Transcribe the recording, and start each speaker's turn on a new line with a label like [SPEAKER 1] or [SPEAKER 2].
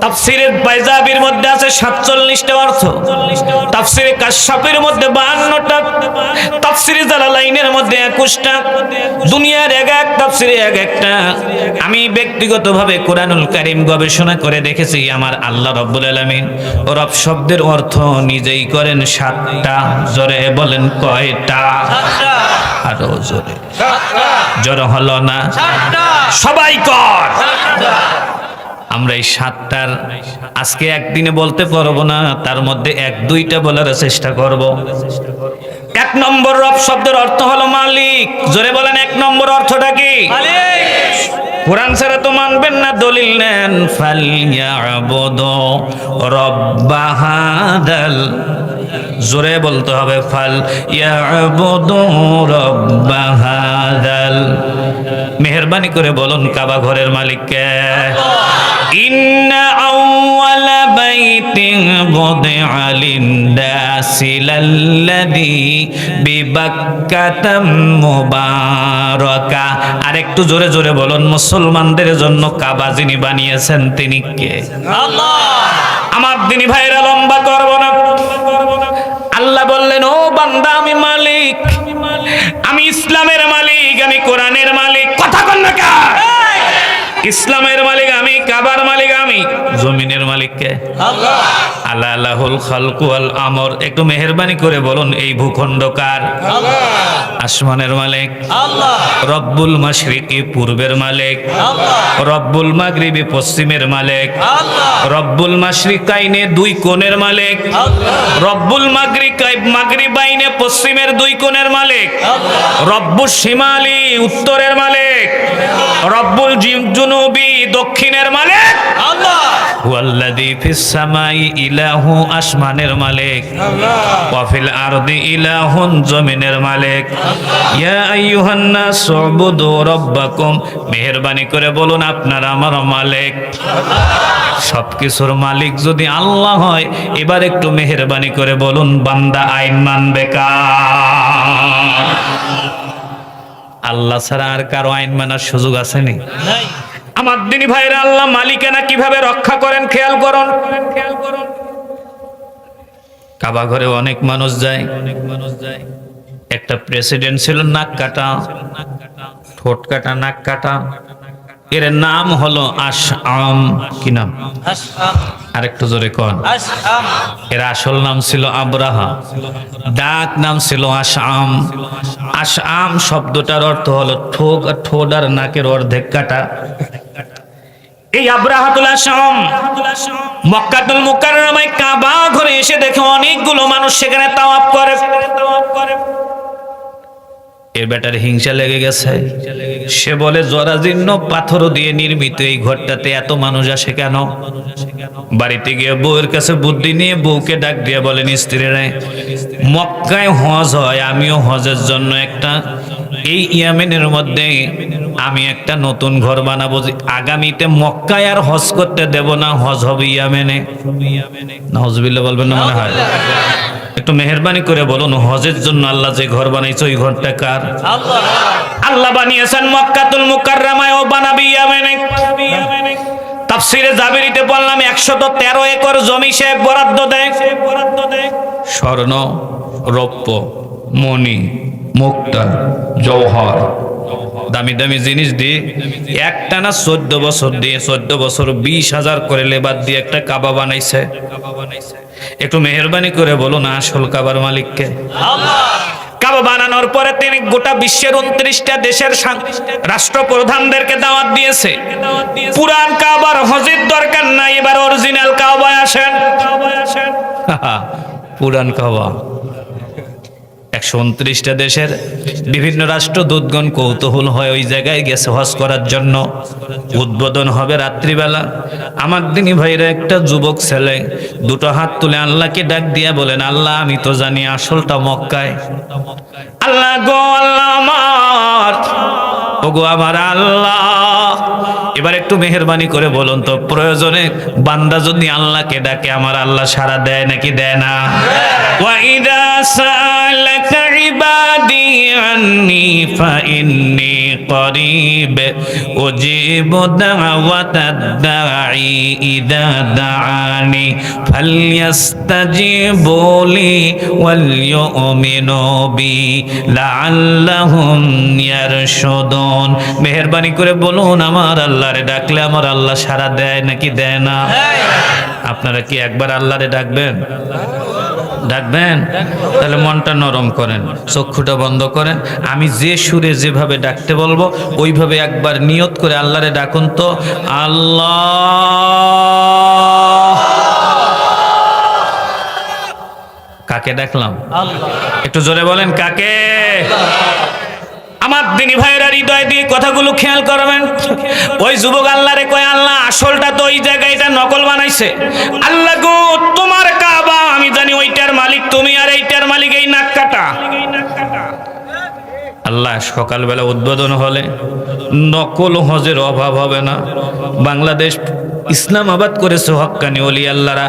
[SPEAKER 1] তাফসিরের বাইজাবির মধ্যে আছে সাতচল্লিশটা অর্থ। তাফসিরে মধ্যে বাহান্নটা। তাফসিরে জালালাইনের মধ্যে একুশটা। দুনিয়ার এক এক তাফসিরে এক একটা। আমি ব্যক্তিগতভাবে কোরআনুল কারিম গবেষণা করে দেখেছি আমার আল্লাহ রব্বুল আলামিন ও রব শব্দের অর্থ নিজেই করেন সাতটা জোরে বলেন কয়টা? আরও জোরে। জোর হলো না? সবাই কর। আমরা এই সাতটার আজকে একদিনে বলতে পারব না, তার মধ্যে এক দুইটা বলার চেষ্টা করব। এক নম্বর রব শব্দের অর্থ হলো মালিক। জোরে বলেন, এক নম্বর অর্থটা কি? কোরআন ছাড়া তো মানবেন না, দলিল নেন। ফালিয়াবুদু রব্বাহাদাল জোরে বলতে হবে ফাল ইয়াবুদু রব্বাহাদাল মেহেরবানি করে বলুন, কাবা ঘরের মালিককে। বুদিআ লিন-নাসি লাল্লাযী বিবাক্কাতা মুবারাকা। আর একটু জোরে জোরে বলুন মুসলমানদের জন্য কাবা যিনি বানিয়েছেন তিনি কে? আমার দিনী ভাইরা লম্বা করব না। আল্লাহ বললেন ও বান্দা আমি মালিক। আমি ইসলামের মালিক আমি কোরআনের মালিক। কথা বল না ইসলামের মালিক আমি কাবার জমিনের মালিক আল্লাহ আল্লাহুল খালকু আল আমর। একটু মেহেরবানি করে বলুন এই ভূখণ্ড কার? আসমানের মালিক। রব্বুল মাশরিকি পূর্বের মালিক। রব্বুল মাগরিবি পশ্চিমের মালিক। রব্বুল মাশরিকাইনে দুই কোণের মালিক। রব্বুল মাগরিকাই মাগরিবাইনে পশ্চিমের দুই কোণের মালিক। রব্বুল শিমালি উত্তরের মালিক। রব্বুল জিম- জুনুবি দক্ষিণের মালিক। হুয়াল্লাযী ফিস সামাই ইলাহু আসমানের মালিক। ওয়া ফিল আরদি ইলাহুন জমিনের মালিক। ইয়া আইয়ুহান নাস উবুদু রাব্বাকুম। মেহেরবানি করে বলুন আপনারা আমার মালিক। সবকিছুর মালিক যদি আল্লাহ হয় এবার একটু মেহেরবানি করে বলুন বান্দা আইন মানবে কার? আল্লাহ। ছাড়া আর কারও আইন মানার সুযোগ আসেনি আমার দিনী ভাইরা আল্লাহ মালিকানা কীভাবে রক্ষা করেন খেয়াল করুন। খেয়াল করুন কাবা ঘরে অনেক মানুষ যায় অনেক মানুষ যায়। একটা প্রেসিডেন্ট ছিল, নাক কাটা। ঠোঁট কাটা, নাক কাটা। এর নাম হলো আশআম। কি নাম? আরেকটু জোরে কন। এর আসল নাম ছিল আব্রাহা। ডাক নাম ছিল আশআম। আশআম শব্দটার অর্থ হলো ঠোক ঠোঁট আর নাকের অর্ধেক কাটা। এই আব্রাহাতুল আশাম মক্কাতুল মুকাররমায় কাবা ঘরে এসে দেখে অনেকগুলো মানুষ সেখানে তাওয়াফ করে। এর বেটার হিংসা লেগে গেছে। সে বলে, জরাজীর্ণ পাথর দিয়ে নির্মিত এই ঘরটাতে এত মানুষ আসে কেন? বাড়িতে গিয়ে বউয়ের কাছে বুদ্ধি নিয়ে বউকে ডাক দিয়ে বলেন স্ত্রীরা, মক্কায় হজ হয়, আমিও হজের জন্য একটা, এই ইয়ামেনের মধ্যে আমি একটা নতুন ঘর বানাবো আগামীতে মক্কায় আর হজ করতে দেব না, হজ হবে ইয়ামেনে। হজবিল্লা বলবেন না মনে হয়? একটু মেহরবানি করে বলুন, হজের জন্য আল্লাহ যে ঘর বানাইছে, ওই ঘরটা কার? আল্লাহ। বানিয়েছেন মক্কাতুল মুকাররামায় ও বানাবি ইয়ামেনে। তাফসিরে জাবিরিতে বললাম একশত তেরো একর জমি সে বরাদ্দ দেয়। স্বর্ণ, রৌপ্য, মণি, মুক্তা জৌহর দামি দামি জিনিস দিয়ে একটানা চোদ্দ বছর দিয়ে চোদ্দ বছর বিশ হাজার করে লেবার দিয়ে একটা কাবা বানাইছে। একটু মেহরবানি করে বলো না আসল কাবার মালিককে। কাবা বানানোর পরে তিনি গোটা বিশ্বের উনত্রিশটা দেশের রাষ্ট্রপ্রধানদেরকে দাওয়াত দিয়েছে। পুরান কাবার হজির দরকার নাই, এবার অরিজিনাল কাবায় আসেন। পুরান কাবা। একশো উনত্রিশটা দেশের বিভিন্ন রাষ্ট্র রাষ্ট্রদূতগণ কৌতূহল হয় ওই জায়গায় গেছে হজ করার জন্য। উদ্বোধন হবে রাত্রিবেলা। আমার দিনই ভাইরা একটা যুবক ছেলে, দুটো হাত তুলে আল্লাহকে ডাক দিয়ে বলেন, আল্লাহ, আমি তো জানি আসলটা মক্কায়। আল্লাহ গো, আল্লাহ আমার। ওগো আমার আল্লাহ। এবার একটু মেহরবানি করে বলুন তো প্রয়োজনে বান্দা যদি আল্লাহকে ডাকে আমার আল্লাহ সারা দেয় নাকি দেয় না? ওয়াইদা সালাকা عبادي عني فإني قريب أجيب دعوة الداعي إذا دعاني فليستجيبوا لي وليؤمنوا بي لعلهم يرشدون মেহেরবানি করে বলুন আমার আল্লাহরে ডাকলে আমার আল্লাহ সারা দেয় নাকি দেয় না আপনারা কি একবার আল্লাহরে ডাকবেন ডাকবেন? তাহলে মনটা নরম করেন, চক্ষুটা বন্ধ করেন। আমি যে সুরে যেভাবে ডাকতে বলব, ওইভাবে একবার নিয়ত করে আল্লাহরে ডাকুন তো, আল্লাহ। কাকে ডাকলাম? একটু জোরে বলেন, কাকে? আমার দিনী ভাইয়েরা হৃদয় দিয়ে কথাগুলো খেয়াল করবেন। ওই যুবক আল্লাহরে কয়, আল্লাহ, আসলটা তো ওই জায়গায় এটা নকল বানাইছে। আল্লাহ গো, তোমার কাবা আমি জানি ওইটার মালিক তুমি আর এইটার মালিক এই নাক কাটা। আল্লাহ সকালবেলা উদ্বোধন হলে নকল হজের অভাব হবে না। বাংলাদেশ ইসলামাবাদ করেছে হক্কানি অলি আল্লাহরা